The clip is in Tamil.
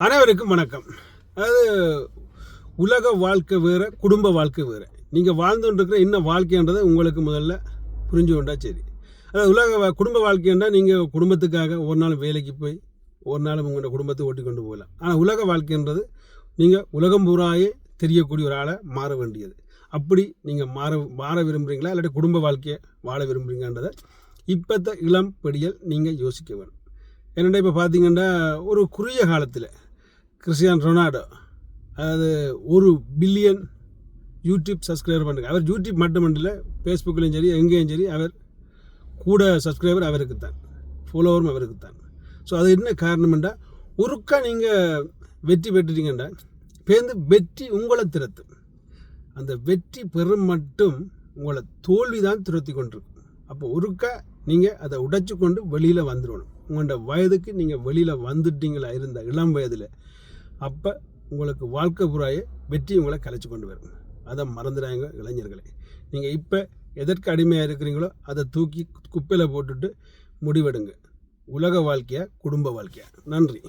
அனைவருக்கும் வணக்கம். அதாவது உலக வாழ்க்கை வேறு குடும்ப வாழ்க்கை வேறு. நீங்கள் வாழ்ந்துட்டுருக்கிற என்ன வாழ்க்கைன்றதை உங்களுக்கு முதல்ல புரிஞ்சு கொண்டா சரி. அதாவது உலக வா- குடும்ப வாழ்க்கைன்றா நீங்கள் குடும்பத்துக்காக ஒரு நாள் வேலைக்கு போய் ஒரு நாள் உங்களோட குடும்பத்தை ஓட்டி கொண்டு போகலாம். ஆனால் உலக வாழ்க்கைன்றது நீங்கள் உலகம் பூராயே தெரியக்கூடிய ஒரு ஆளை மாற வேண்டியது. அப்படி நீங்கள் மாற மாற விரும்புகிறீங்களா இல்லாட்டி குடும்ப வாழ்க்கையை வாழ விரும்புகிறீங்கன்றதை இப்போத்த இளம் படியல் நீங்கள் யோசிக்க வேணும். என்னடா இப்போ பார்த்தீங்கன்னா ஒரு குறுகிய காலத்தில் கிறிஸ்டியான் ரொனால்டோ. அதாவது ஒரு பில்லியன் யூடியூப் சப்ஸ்கிரைபர் பண்ணுங்க. அவர் யூடியூப் மட்டுமல்ல ஃபேஸ்புக்லேயும் சரி எங்கேயும் சரி அவர் கூட சப்ஸ்கிரைபர் அவருக்கு தான் ஃபாலோவரும் அவருக்கு தான் ஸோ அது என்ன காரணம்டா ஒருக்கா நீங்கள் வெற்றி பெற்றுட்டீங்கண்டா பேருந்து வெற்றி உங்களை திறத்தும். அந்த வெற்றி பெறும் மட்டும் உங்களை தோல்வி தான் துரத்தி கொண்டிருக்கும். அப்போ ஒருக்கா நீங்கள் அதை உடைச்சி கொண்டு வெளியில் வந்துடணும் உங்களோட வயதுக்கு நீங்கள் வெளியில் வந்துட்டீங்களா இருந்த இளம் வயதில். அப்போ உங்களுக்கு வாழ்க்கை புறாய வெற்றி உங்களை கலைச்சி கொண்டு வரும். அதை மறந்துடாங்க இளைஞர்களே. நீங்கள் இப்போ எதற்கு அடிமையாக இருக்கிறீங்களோ அதை தூக்கி குப்பையில் போட்டுட்டு முடிவெடுங்க. உலக வாழ்க்கையா குடும்ப வாழ்க்கையா? நன்றி.